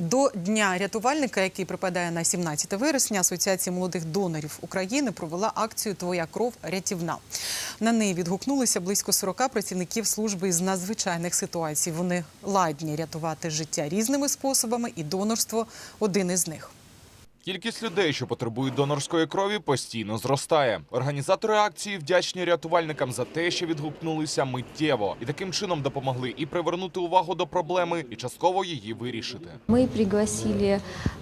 До дня рятувальника, який припадає на 17 вересня, Асоціація молодих донорів України провела акцію Твоя кров рятівна. На неї відгукнулися близько 40 працівників служби з надзвичайних ситуацій. Вони ладні рятувати життя різними способами, і донорство один із них. Кількість людей, що потребують донорської крові, постійно зростає. Організатори акції вдячні рятувальникам за те, що відгукнулися миттєво і таким чином допомогли і привернути увагу до проблеми, і частково її вирішити. Мы пригласили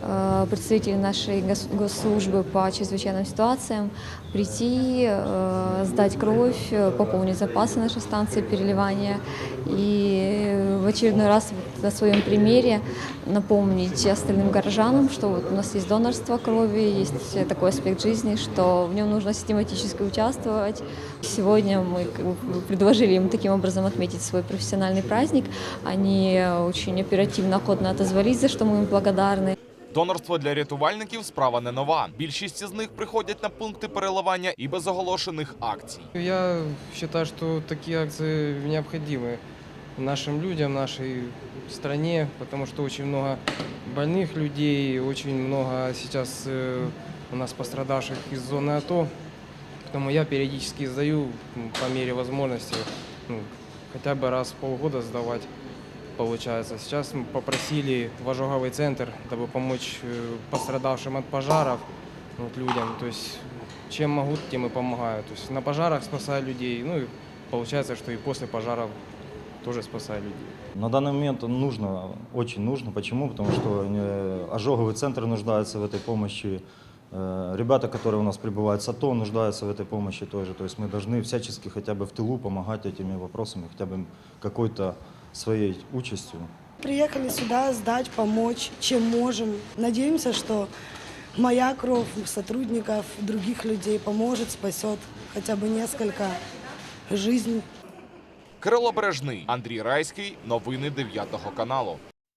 э, представителей нашей гос- госслужбы по чрезвычайным ситуациям прийти, э, сдать кровь, э, пополнить запасы нашей станции переливания и в очередной раз вот на своем примере напомнить остальным горожанам, что вот у нас есть донорство крови, есть такой аспект жизни, что в нем нужно систематически участвовать. Сегодня мы как бы предложили им таким образом отметить свой профессиональный праздник. Они очень оперативно, охотно отозвались, за что мы им благодарны. Донорство для рятувальників справа не нова. Більшість із них приходять на пункти переливання і без оголошених акцій. Я считаю, что такие акции необходимы нашим людям, нашей стране, потому что очень много больных людей, очень много сейчас э, у нас пострадавших из зоны АТО. Поэтому я периодически сдаю м, по мере возможности, ну, хотя бы раз в полгода сдавать получается. Сейчас мы попросили в ожоговый центр, дабы помочь э, пострадавшим от пожаров вот, людям. То есть чем могу, тем и помогаю. То есть на пожарах спасаю людей, ну и получается, что и после пожаров тоже спасаю людей. На данный момент нужно, очень нужно. Почему? Потому что э, ожоговый центр нуждается в этой помощи. Э, Ребята, которые у нас прибывают с АТО, нуждаются в этой помощи тоже. То есть мы должны всячески хотя бы в тылу помогать этими вопросами, хотя бы какой-то своей участью. Приехали сюда сдать, помочь, чем можем. Надеемся, что моя кровь сотрудников, других людей поможет, спасет хотя бы несколько жизней. Кирило Бережний, Андрій Райський. Новини 9 каналу.